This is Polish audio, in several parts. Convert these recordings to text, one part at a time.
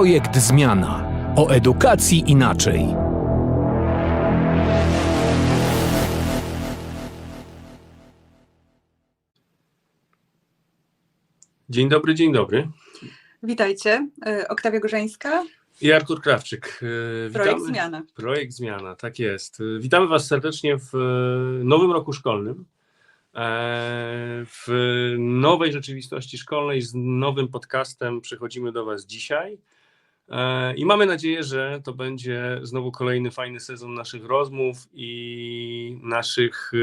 Projekt Zmiana. O edukacji inaczej. Dzień dobry, dzień dobry. Witajcie, y, Oktawia Gorzeńska, I Artur Krawczyk. E, Projekt Zmiana. Projekt Zmiana, tak jest. E, Witamy Was serdecznie w e, nowym roku szkolnym. E, W nowej rzeczywistości szkolnej z nowym podcastem przychodzimy do Was dzisiaj. E, I mamy nadzieję, że to będzie znowu kolejny fajny sezon naszych rozmów i naszych e,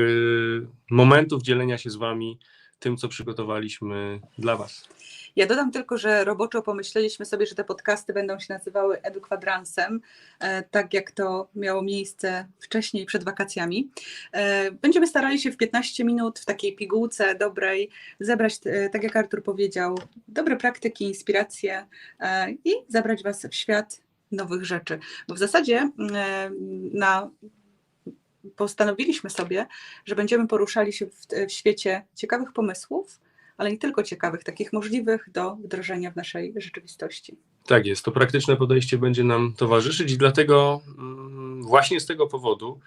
momentów dzielenia się z Wami tym, co przygotowaliśmy dla Was. Ja dodam tylko, że roboczo pomyśleliśmy sobie, że te podcasty będą się nazywały Edukwadransem, e, tak jak to miało miejsce wcześniej, przed wakacjami. E, Będziemy starali się w 15 minut w takiej pigułce dobrej zebrać, e, tak jak Artur powiedział, dobre praktyki, inspiracje i zabrać Was w świat nowych rzeczy. Bo w zasadzie e, na postanowiliśmy sobie, że będziemy poruszali się w, w świecie ciekawych pomysłów, ale nie tylko ciekawych, takich możliwych do wdrożenia w naszej rzeczywistości. Tak jest, to praktyczne podejście będzie nam towarzyszyć i dlatego mm, właśnie z tego powodu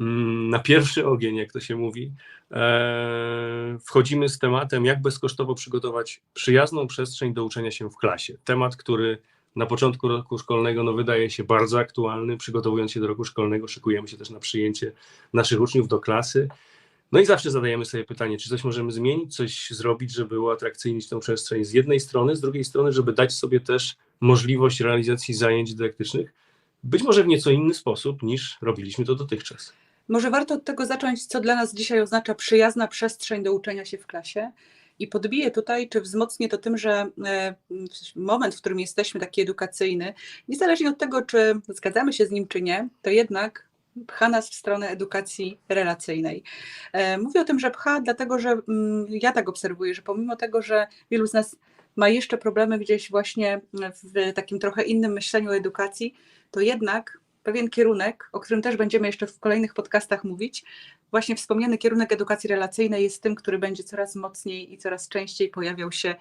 mm, na pierwszy ogień, jak to się mówi, e, wchodzimy z tematem, jak bezkosztowo przygotować przyjazną przestrzeń do uczenia się w klasie. Temat, który na początku roku szkolnego no, wydaje się bardzo aktualny. Przygotowując się do roku szkolnego, szykujemy się też na przyjęcie naszych uczniów do klasy. No i zawsze zadajemy sobie pytanie, czy coś możemy zmienić, coś zrobić, żeby uatrakcyjnić tę przestrzeń z jednej strony, z drugiej strony, żeby dać sobie też możliwość realizacji zajęć dydaktycznych, być może w nieco inny sposób niż robiliśmy to dotychczas. Może warto od tego zacząć, co dla nas dzisiaj oznacza przyjazna przestrzeń do uczenia się w klasie. I podbiję tutaj, czy wzmocnię to tym, że e, moment, w którym jesteśmy taki edukacyjny, niezależnie od tego, czy zgadzamy się z nim, czy nie, to jednak pcha nas w stronę edukacji relacyjnej. E, Mówię o tym, że pcha, dlatego że mm, ja tak obserwuję, że pomimo tego, że wielu z nas ma jeszcze problemy gdzieś właśnie w takim trochę innym myśleniu o edukacji, to jednak pewien kierunek, o którym też będziemy jeszcze w kolejnych podcastach mówić, właśnie wspomniany kierunek edukacji relacyjnej jest tym, który będzie coraz mocniej i coraz częściej pojawiał się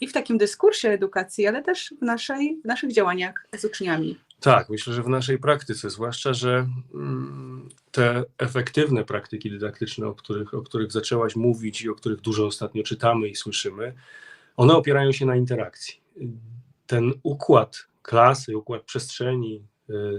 i w takim dyskursie edukacji, ale też w, naszej, w naszych działaniach z uczniami. Tak, myślę, że w naszej praktyce, zwłaszcza, że mm, te efektywne praktyki dydaktyczne, o których, o których zaczęłaś mówić i o których dużo ostatnio czytamy i słyszymy, one opierają się na interakcji. Ten układ klasy, układ przestrzeni,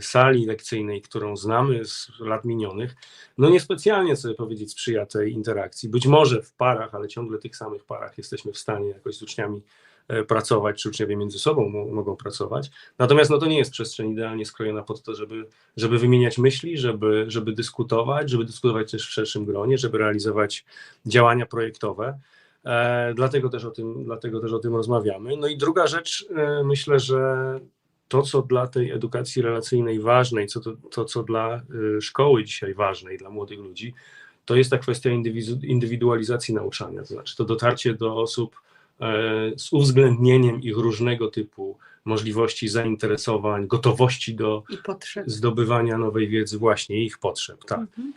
sali lekcyjnej, którą znamy z lat minionych, no niespecjalnie sobie powiedzieć sprzyja tej interakcji. Być może w parach, ale ciągle tych samych parach jesteśmy w stanie jakoś z uczniami e, pracować, czy uczniowie między sobą mo- mogą pracować. Natomiast no to nie jest przestrzeń idealnie skrojona pod to, żeby, żeby wymieniać myśli, żeby, żeby dyskutować, żeby dyskutować też w szerszym gronie, żeby realizować działania projektowe. E, dlatego, też o tym, dlatego też o tym rozmawiamy. No i druga rzecz, e, myślę, że to, co dla tej edukacji relacyjnej ważne i co to, to, co dla y, szkoły dzisiaj ważne i dla młodych ludzi, to jest ta kwestia indywidu- indywidualizacji nauczania, to znaczy to dotarcie do osób e, z uwzględnieniem ich różnego typu możliwości, zainteresowań, gotowości do zdobywania nowej wiedzy, właśnie ich potrzeb. Tak. Mhm.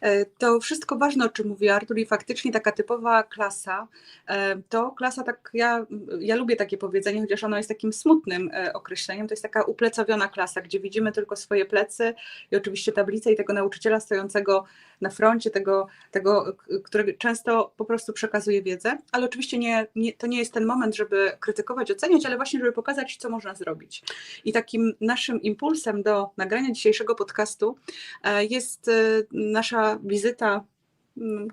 E, To wszystko ważne, o czym mówi Artur, i faktycznie taka typowa klasa, e, to klasa, tak ja, ja lubię takie powiedzenie, chociaż ono jest takim smutnym e, określeniem, to jest taka uplecowiona klasa, gdzie widzimy tylko swoje plecy i oczywiście tablicę i tego nauczyciela stojącego na froncie, tego, tego który często po prostu przekazuje wiedzę, ale oczywiście nie, nie, to nie jest ten moment, żeby krytykować, oceniać, ale właśnie, żeby pokazać, co można zrobić. I takim naszym impulsem do nagrania dzisiejszego podcastu e, jest e, nasza wizyta,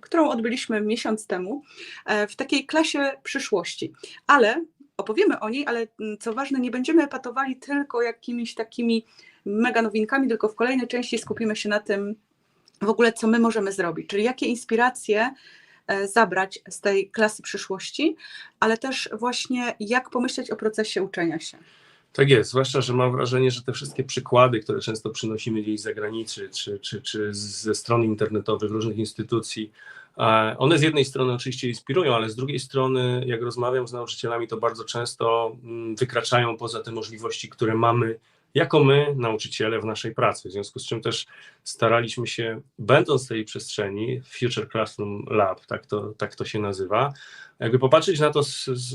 którą odbyliśmy miesiąc temu e, w takiej klasie przyszłości. Ale opowiemy o niej, ale co ważne, nie będziemy epatowali tylko jakimiś takimi mega nowinkami, tylko w kolejnej części skupimy się na tym w ogóle, co my możemy zrobić, czyli jakie inspiracje zabrać z tej klasy przyszłości, ale też właśnie jak pomyśleć o procesie uczenia się. Tak jest, zwłaszcza, że mam wrażenie, że te wszystkie przykłady, które często przynosimy gdzieś z zagranicy, czy, czy, czy ze stron internetowych różnych instytucji, E, One z jednej strony oczywiście inspirują, ale z drugiej strony, jak rozmawiam z nauczycielami, to bardzo często mm, wykraczają poza te możliwości, które mamy jako my, nauczyciele, w naszej pracy. W związku z czym też staraliśmy się, będąc w tej przestrzeni, Future Classroom Lab, tak to, tak to się nazywa, jakby popatrzeć na to w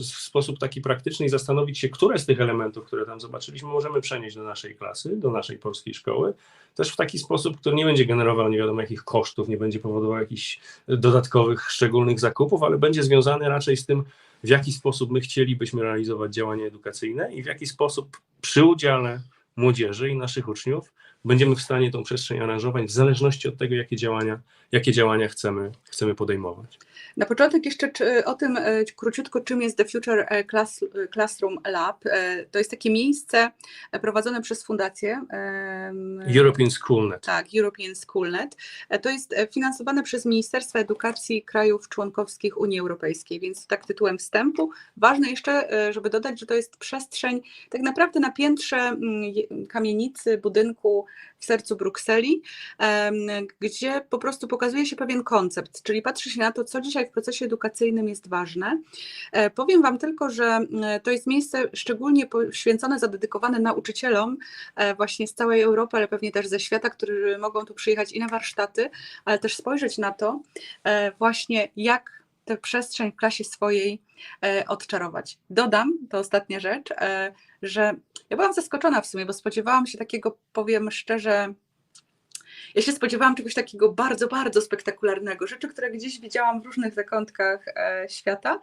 sposób taki praktyczny i zastanowić się, które z tych elementów, które tam zobaczyliśmy, możemy przenieść do naszej klasy, do naszej polskiej szkoły, też w taki sposób, który nie będzie generował nie wiadomo jakich kosztów, nie będzie powodował jakichś dodatkowych, szczególnych zakupów, ale będzie związany raczej z tym, w jaki sposób my chcielibyśmy realizować działania edukacyjne i w jaki sposób przy udziale młodzieży i naszych uczniów będziemy w stanie tą przestrzeń aranżować w zależności od tego, jakie działania, jakie działania chcemy, chcemy podejmować. Na początek jeszcze o tym e, króciutko, czym jest The Future e, Class, e, Classroom Lab. To jest takie miejsce prowadzone przez fundację. European Schoolnet. Tak, European Schoolnet. To jest finansowane przez Ministerstwo Edukacji krajów członkowskich Unii Europejskiej, więc tak tytułem wstępu. Ważne jeszcze, żeby dodać, że to jest przestrzeń tak naprawdę na piętrze mm, kamienicy, budynku w sercu Brukseli, gdzie po prostu pokazuje się pewien koncept, czyli patrzy się na to, co dzisiaj w procesie edukacyjnym jest ważne. E, Powiem Wam tylko, że to jest miejsce szczególnie poświęcone, zadedykowane nauczycielom e, właśnie z całej Europy, ale pewnie też ze świata, którzy mogą tu przyjechać i na warsztaty, ale też spojrzeć na to e, właśnie, jak tę przestrzeń w klasie swojej odczarować. Dodam, to ostatnia rzecz, że ja byłam zaskoczona w sumie, bo spodziewałam się takiego, powiem szczerze, ja się spodziewałam czegoś takiego bardzo, bardzo spektakularnego, rzeczy, które gdzieś widziałam w różnych zakątkach e, świata.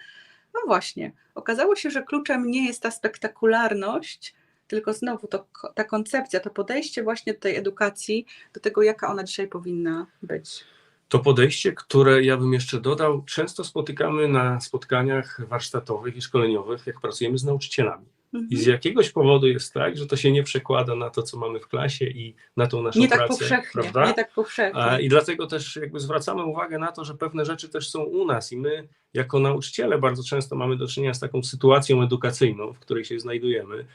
No właśnie, okazało się, że kluczem nie jest ta spektakularność, tylko znowu to, ta koncepcja, to podejście właśnie do tej edukacji, do tego, jaka ona dzisiaj powinna być. To podejście, które ja bym jeszcze dodał, często spotykamy na spotkaniach warsztatowych i szkoleniowych, jak pracujemy z nauczycielami. Mhm. I z jakiegoś powodu jest tak, że to się nie przekłada na to, co mamy w klasie i na tą naszą Nie tak pracę. powszechnie, prawda? nie tak powszechnie. I dlatego też jakby zwracamy uwagę na to, że pewne rzeczy też są u nas i my jako nauczyciele bardzo często mamy do czynienia z taką sytuacją edukacyjną, w której się znajdujemy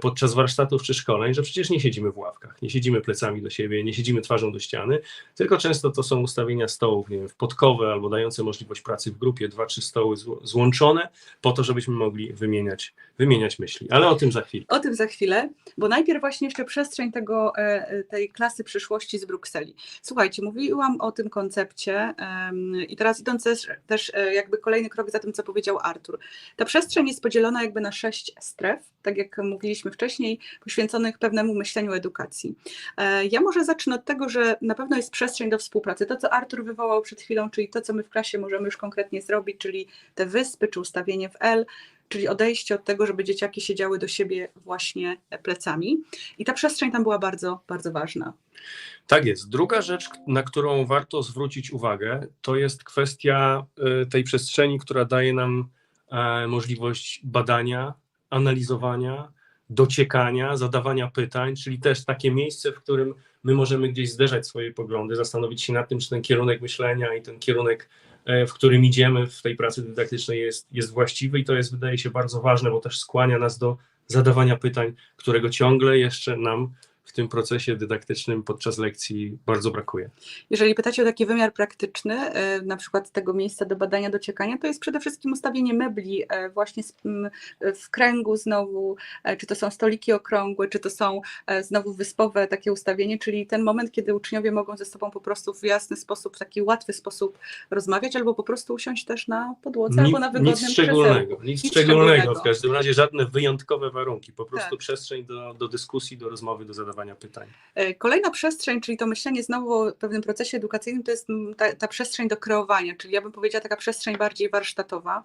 podczas warsztatów czy szkoleń, że przecież nie siedzimy w ławkach, nie siedzimy plecami do siebie, nie siedzimy twarzą do ściany, tylko często to są ustawienia stołów, nie wiem, w podkowe albo dające możliwość pracy w grupie, dwa, trzy stoły złączone po to, żebyśmy mogli wymieniać, wymieniać myśli. Ale o tym za chwilę. O tym za chwilę, bo najpierw właśnie jeszcze przestrzeń tego, e, tej klasy przyszłości z Brukseli. Słuchajcie, mówiłam o tym koncepcie i teraz idąc też, e, jakby kolejny krok za tym, co powiedział Artur. Ta przestrzeń jest podzielona jakby na sześć stref, tak jak mówiliśmy wcześniej, poświęconych pewnemu myśleniu edukacji. E, Ja może zacznę od tego, że na pewno jest przestrzeń do współpracy. To, co Artur wywołał przed chwilą, czyli to, co my w klasie możemy już konkretnie zrobić, czyli te wyspy, czy ustawienie w L, czyli odejście od tego, żeby dzieciaki siedziały do siebie właśnie plecami. I ta przestrzeń tam była bardzo, bardzo ważna. Tak jest. Druga rzecz, na którą warto zwrócić uwagę, to jest kwestia e, tej przestrzeni, która daje nam e, możliwość badania, analizowania, dociekania, zadawania pytań, czyli też takie miejsce, w którym my możemy gdzieś zderzać swoje poglądy, zastanowić się nad tym, czy ten kierunek myślenia i ten kierunek, e, w którym idziemy w tej pracy dydaktycznej jest, jest właściwy i to jest, wydaje się, bardzo ważne, bo też skłania nas do zadawania pytań, którego ciągle jeszcze nam w tym procesie dydaktycznym podczas lekcji bardzo brakuje. Jeżeli pytacie o taki wymiar praktyczny, e, na przykład tego miejsca do badania, dociekania, to jest przede wszystkim ustawienie mebli e, właśnie w kręgu znowu, e, czy to są stoliki okrągłe, czy to są znowu wyspowe takie ustawienie, czyli ten moment, kiedy uczniowie mogą ze sobą po prostu w jasny sposób, w taki łatwy sposób rozmawiać, albo po prostu usiąść też na podłodze, albo na wygodnym nic szczególnego, nic, Nic szczególnego, szczególnego. w każdym razie żadne wyjątkowe warunki, po prostu Tak. przestrzeń do, do dyskusji, do rozmowy, do zadawania pytań. E, Kolejna przestrzeń, czyli to myślenie znowu o pewnym procesie edukacyjnym, to jest ta, ta przestrzeń do kreowania, czyli ja bym powiedziała taka przestrzeń bardziej warsztatowa.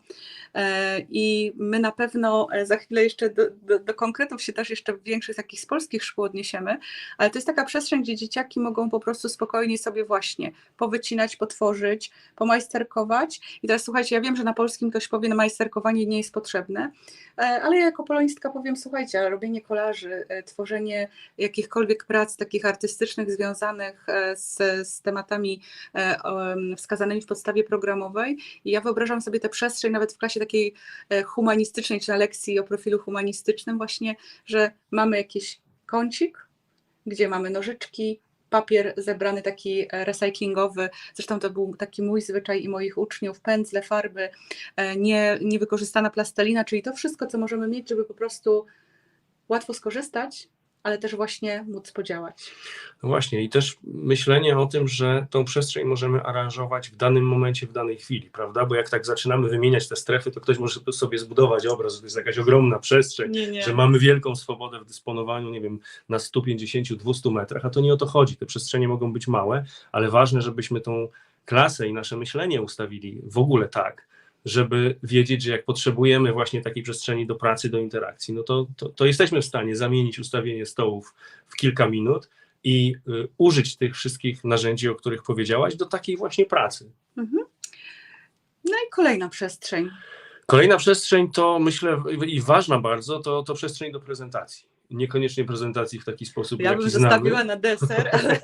E, I my na pewno e, za chwilę jeszcze do, do, do konkretów się też jeszcze w większych takich z polskich szkół odniesiemy, ale to jest taka przestrzeń, gdzie dzieciaki mogą po prostu spokojnie sobie właśnie powycinać, potworzyć, pomajsterkować. I teraz słuchajcie, ja wiem, że na polskim ktoś powie, no majsterkowanie nie jest potrzebne, ale ja jako polonistka powiem, słuchajcie, robienie kolaży, e, tworzenie jakichkolwiek prac takich artystycznych związanych e, z, z tematami e, wskazanymi w podstawie programowej. I ja wyobrażam sobie tę przestrzeń nawet w klasie takiej e, humanistycznej, czy na lekcji o profilu humanistycznym właśnie, że mamy jakiś kącik, gdzie mamy nożyczki, papier zebrany taki recyklingowy, zresztą to był taki mój zwyczaj i moich uczniów, pędzle, farby, nie, niewykorzystana plastelina, czyli to wszystko, co możemy mieć, żeby po prostu łatwo skorzystać, ale też właśnie móc podziałać. No właśnie, i też myślenie o tym, że tą przestrzeń możemy aranżować w danym momencie, w danej chwili, prawda? Bo jak tak zaczynamy wymieniać te strefy, to ktoś może sobie zbudować obraz, że to jest jakaś ogromna przestrzeń, Nie, nie. że mamy wielką swobodę w dysponowaniu, nie wiem, na 150-200 metrach, a to nie o to chodzi. Te przestrzenie mogą być małe, ale ważne, żebyśmy tą klasę i nasze myślenie ustawili w ogóle tak, żeby wiedzieć, że jak potrzebujemy właśnie takiej przestrzeni do pracy, do interakcji, no to, to, to jesteśmy w stanie zamienić ustawienie stołów w kilka minut i y, użyć tych wszystkich narzędzi, o których powiedziałaś, do takiej właśnie pracy. Mhm. No i kolejna przestrzeń. Kolejna przestrzeń to myślę i ważna bardzo, to, to przestrzeń do prezentacji. Niekoniecznie prezentacji w taki sposób, Ja jaki bym zostawiła na deser, ale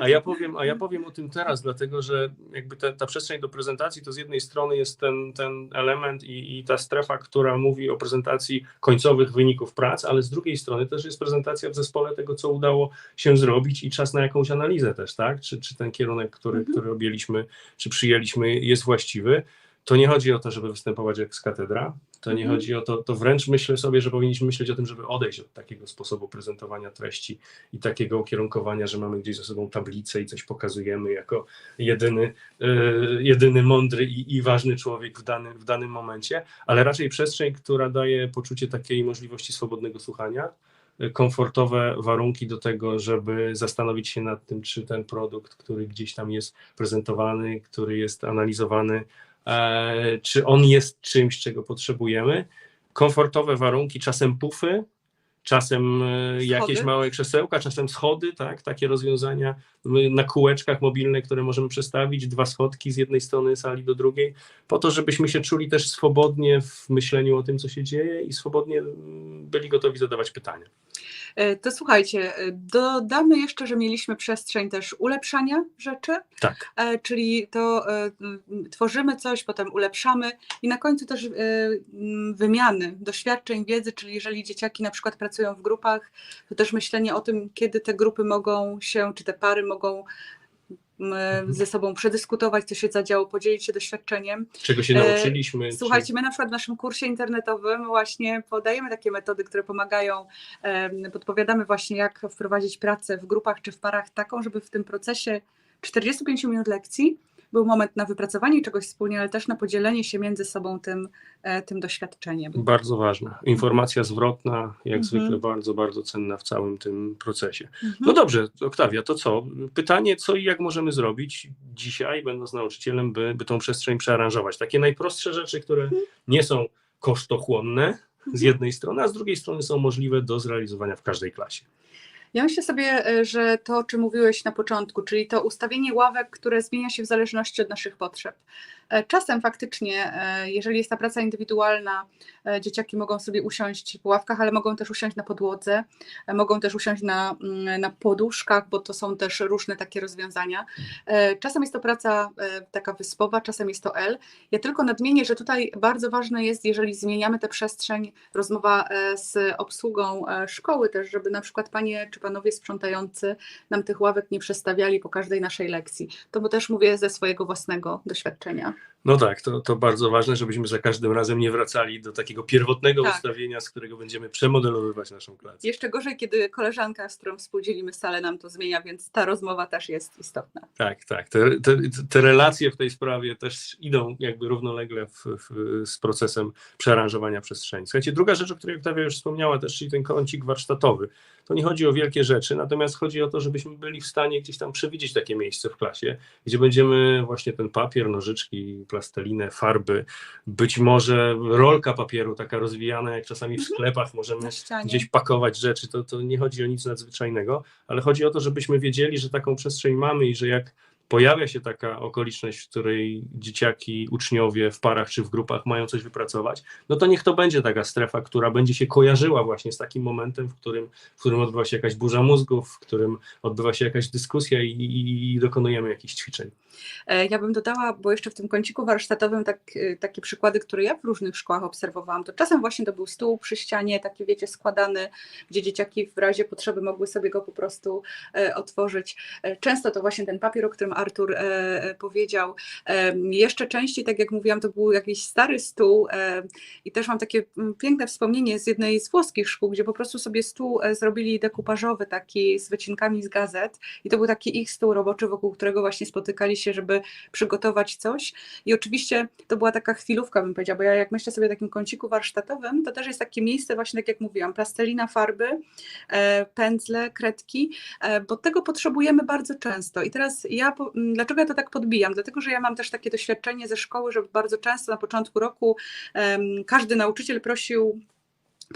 A ja powiem, a ja powiem o tym teraz, dlatego że jakby ta, ta przestrzeń do prezentacji to z jednej strony jest ten, ten element i, i ta strefa, która mówi o prezentacji końcowych wyników prac, ale z drugiej strony też jest prezentacja w zespole tego, co udało się zrobić i czas na jakąś analizę też, tak? Czy, czy ten kierunek, który, Mhm. który objęliśmy, czy przyjęliśmy jest właściwy. To nie chodzi o to, żeby występować jak z katedra. To nie Mhm. chodzi o to, to wręcz myślę sobie, że powinniśmy myśleć o tym, żeby odejść od takiego sposobu prezentowania treści i takiego ukierunkowania, że mamy gdzieś za sobą tablicę i coś pokazujemy jako jedyny, e, jedyny mądry i, i ważny człowiek w danym, w danym momencie, ale raczej przestrzeń, która daje poczucie takiej możliwości swobodnego słuchania, e, komfortowe warunki do tego, żeby zastanowić się nad tym, czy ten produkt, który gdzieś tam jest prezentowany, który jest analizowany, czy on jest czymś, czego potrzebujemy. Komfortowe warunki, czasem pufy, czasem e, jakieś Schody. małe krzesełka, czasem schody, tak, takie rozwiązania na kółeczkach mobilne, które możemy przestawić, dwa schodki z jednej strony sali do drugiej, po to, żebyśmy się czuli też swobodnie w myśleniu o tym, co się dzieje i swobodnie mm, byli gotowi zadawać pytania. E, to słuchajcie, e, dodamy jeszcze, że mieliśmy przestrzeń też ulepszania rzeczy, Tak. e, czyli to tworzymy coś, potem ulepszamy i na końcu też wymiany doświadczeń, wiedzy, czyli jeżeli dzieciaki na przykład pracują w grupach, to też myślenie o tym, kiedy te grupy mogą się, czy te pary mogą ze sobą przedyskutować, co się zadziało, podzielić się doświadczeniem. Czego się E, nauczyliśmy. czy- Słuchajcie, my na przykład w naszym kursie internetowym właśnie podajemy takie metody, które pomagają, podpowiadamy właśnie jak wprowadzić pracę w grupach czy w parach taką, żeby w tym procesie 45 minut lekcji był moment na wypracowanie czegoś wspólnie, ale też na podzielenie się między sobą tym, e, tym doświadczeniem. Bardzo ważne. Informacja zwrotna, jak Mhm. zwykle, bardzo, bardzo cenna w całym tym procesie. Mhm. No dobrze, Oktawia, to co? Pytanie, co i jak możemy zrobić dzisiaj, będąc nauczycielem, by, by tą przestrzeń przearanżować? Takie najprostsze rzeczy, które nie są kosztochłonne z jednej strony, a z drugiej strony są możliwe do zrealizowania w każdej klasie. Ja myślę sobie, e, że to, o czym mówiłeś na początku, czyli to ustawienie ławek, które zmienia się w zależności od naszych potrzeb. E, Czasem faktycznie, e, jeżeli jest ta praca indywidualna, e, dzieciaki mogą sobie usiąść po ławkach, ale mogą też usiąść na podłodze, mogą też usiąść na, mm, na poduszkach, bo to są też różne takie rozwiązania. Czasem jest to praca taka wyspowa, czasem jest to L. Ja tylko nadmienię, że tutaj bardzo ważne jest, jeżeli zmieniamy tę przestrzeń, rozmowa z obsługą szkoły też, żeby na przykład panie czy panowie sprzątający nam tych ławek nie przestawiali po każdej naszej lekcji. To bo też mówię ze swojego własnego doświadczenia. No tak, to, to bardzo ważne, żebyśmy za każdym razem nie wracali do takiego pierwotnego Tak. ustawienia, z którego będziemy przemodelowywać naszą klasę. Jeszcze gorzej, kiedy koleżanka, z którą współdzielimy salę, nam to zmienia, więc ta rozmowa też jest istotna. Tak, tak. Te, te, te relacje w tej sprawie też idą jakby równolegle w, w, z procesem przearanżowania przestrzeni. Słuchajcie, druga rzecz, o której Oktawia już wspomniała też, czyli ten kącik warsztatowy. To nie chodzi o wielkie rzeczy, natomiast chodzi o to, żebyśmy byli w stanie gdzieś tam przewidzieć takie miejsce w klasie, gdzie będziemy właśnie ten papier, nożyczki, plastelinę, farby, być może rolka papieru taka rozwijana, jak czasami w sklepach możemy gdzieś pakować rzeczy, to, to nie chodzi o nic nadzwyczajnego, ale chodzi o to, żebyśmy wiedzieli, że taką przestrzeń mamy i że jak pojawia się taka okoliczność, w której dzieciaki, uczniowie w parach czy w grupach mają coś wypracować, no to niech to będzie taka strefa, która będzie się kojarzyła właśnie z takim momentem, w którym, w którym odbywa się jakaś burza mózgów, w którym odbywa się jakaś dyskusja i, i, i dokonujemy jakichś ćwiczeń. E, Ja bym dodała, bo jeszcze w tym kąciku warsztatowym tak, e, takie przykłady, które ja w różnych szkołach obserwowałam, to czasem właśnie to był stół przy ścianie, taki wiecie, składany, gdzie dzieciaki w razie potrzeby mogły sobie go po prostu e, otworzyć. Często to właśnie ten papier, o którym Artur e, e, powiedział. Jeszcze częściej, tak jak mówiłam, to był jakiś stary stół i też mam takie mm, piękne wspomnienie z jednej z włoskich szkół, gdzie po prostu sobie stół e, zrobili dekupażowy, taki z wycinkami z gazet i to był taki ich stół roboczy, wokół którego właśnie spotykali się, żeby przygotować coś. I oczywiście to była taka chwilówka, bym powiedziała, bo ja jak myślę sobie o takim kąciku warsztatowym, to też jest takie miejsce właśnie, tak jak mówiłam, plastelina, farby, pędzle, kredki, bo tego potrzebujemy bardzo często. I teraz ja, po- m, dlaczego ja to tak podbijam? Dlatego, że ja mam też takie doświadczenie ze szkoły, że bardzo często na początku roku em, każdy nauczyciel prosił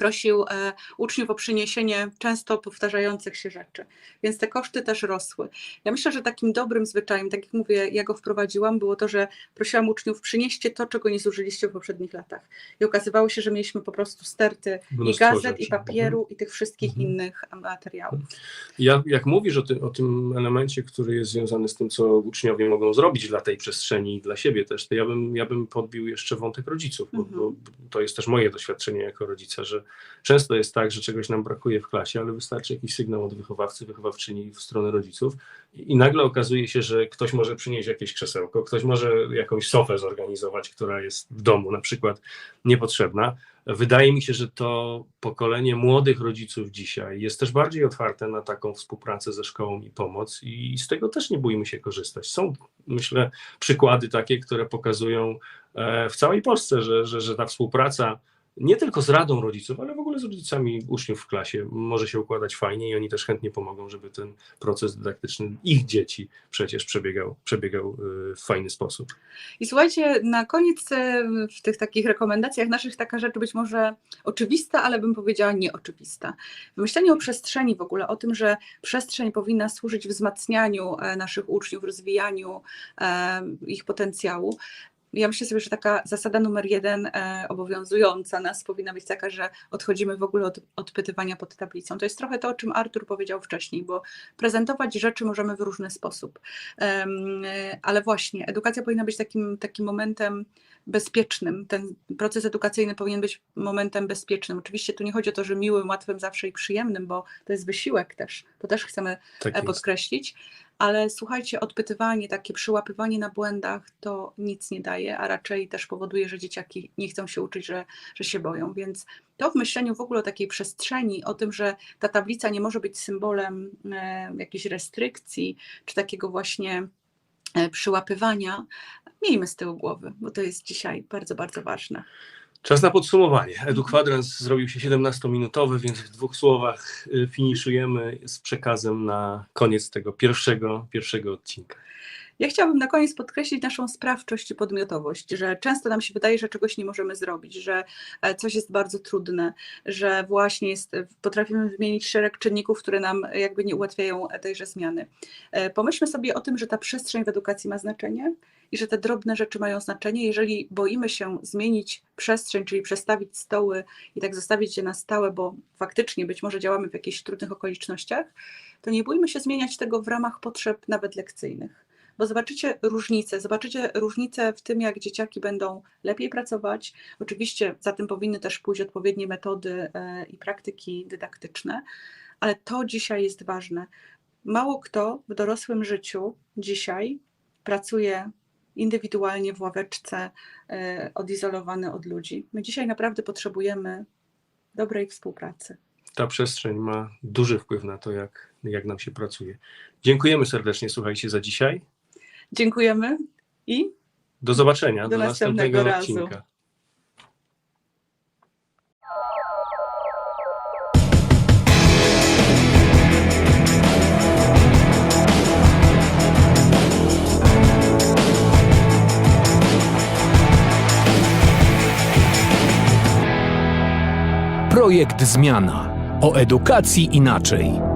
prosił e, uczniów o przyniesienie często powtarzających się rzeczy, więc te koszty też rosły. Ja myślę, że takim dobrym zwyczajem, tak jak mówię, ja go wprowadziłam, było to, że prosiłam uczniów, przynieście to, czego nie zużyliście w poprzednich latach. I okazywało się, że mieliśmy po prostu sterty i Mnóstwo gazet, rzeczy. i papieru, i tych wszystkich Mhm. innych materiałów. Ja, jak mówisz o, ty, o tym elemencie, który jest związany z tym, co uczniowie mogą zrobić dla tej przestrzeni i dla siebie też, to ja bym, ja bym podbił jeszcze wątek rodziców, bo, Mhm. bo to jest też moje doświadczenie jako rodzica, że często jest tak, że czegoś nam brakuje w klasie, ale wystarczy jakiś sygnał od wychowawcy, wychowawczyni w stronę rodziców i, i nagle okazuje się, że ktoś może przynieść jakieś krzesełko, ktoś może jakąś sofę zorganizować, która jest w domu na przykład niepotrzebna. Wydaje mi się, że to pokolenie młodych rodziców dzisiaj jest też bardziej otwarte na taką współpracę ze szkołą i pomoc, i z tego też nie bójmy się korzystać. Są, myślę, przykłady takie, które pokazują e, w całej Polsce, że, że, że ta współpraca nie tylko z Radą Rodziców, ale w ogóle z rodzicami uczniów w klasie może się układać fajnie i oni też chętnie pomogą, żeby ten proces dydaktyczny ich dzieci przecież przebiegał, przebiegał e, w fajny sposób. I słuchajcie, na koniec e, w tych takich rekomendacjach naszych taka rzecz być może oczywista, ale bym powiedziała nieoczywista. Myślenie o przestrzeni w ogóle, o tym, że przestrzeń powinna służyć wzmacnianiu e, naszych uczniów, rozwijaniu e, ich potencjału. Ja myślę sobie, że taka zasada numer jeden e, obowiązująca nas powinna być taka, że odchodzimy w ogóle od odpytywania pod tablicą. To jest trochę to, o czym Artur powiedział wcześniej, bo prezentować rzeczy możemy w różny sposób. E, ale właśnie edukacja powinna być takim, takim momentem bezpiecznym. Ten proces edukacyjny powinien być momentem bezpiecznym. Oczywiście tu nie chodzi o to, że miłym, łatwym zawsze i przyjemnym, bo to jest wysiłek też. To też chcemy Tak e, jest. Ale słuchajcie, odpytywanie, takie przyłapywanie na błędach to nic nie daje, a raczej też powoduje, że dzieciaki nie chcą się uczyć, że, że się boją. Więc to w myśleniu w ogóle o takiej przestrzeni, o tym, że ta tablica nie może być symbolem e, jakichś restrykcji, czy takiego właśnie e, przyłapywania, miejmy z tyłu głowy, bo to jest dzisiaj bardzo, bardzo ważne. Czas na podsumowanie. Edukwadrans zrobił się 17-minutowy, więc w dwóch słowach y, finiszujemy z przekazem na koniec tego pierwszego, pierwszego odcinka. Ja chciałabym na koniec podkreślić naszą sprawczość i podmiotowość, że często nam się wydaje, że czegoś nie możemy zrobić, że e, coś jest bardzo trudne, że właśnie jest, potrafimy wymienić szereg czynników, które nam jakby nie ułatwiają tejże zmiany. E, Pomyślmy sobie o tym, że ta przestrzeń w edukacji ma znaczenie i że te drobne rzeczy mają znaczenie. Jeżeli boimy się zmienić przestrzeń, czyli przestawić stoły i tak zostawić je na stałe, bo faktycznie być może działamy w jakichś trudnych okolicznościach, to nie bójmy się zmieniać tego w ramach potrzeb nawet lekcyjnych bo zobaczycie różnicę, zobaczycie różnicę w tym, jak dzieciaki będą lepiej pracować. Oczywiście za tym powinny też pójść odpowiednie metody e, i praktyki dydaktyczne, ale to dzisiaj jest ważne. Mało kto w dorosłym życiu dzisiaj pracuje indywidualnie w ławeczce, e, odizolowany od ludzi. My dzisiaj naprawdę potrzebujemy dobrej współpracy. Ta przestrzeń ma duży wpływ na to, jak, jak nam się pracuje. Dziękujemy serdecznie, słuchajcie, za dzisiaj. Dziękujemy i Do zobaczenia, Do do, następnego następnego, odcinka. Projekt Zmiana. O edukacji inaczej.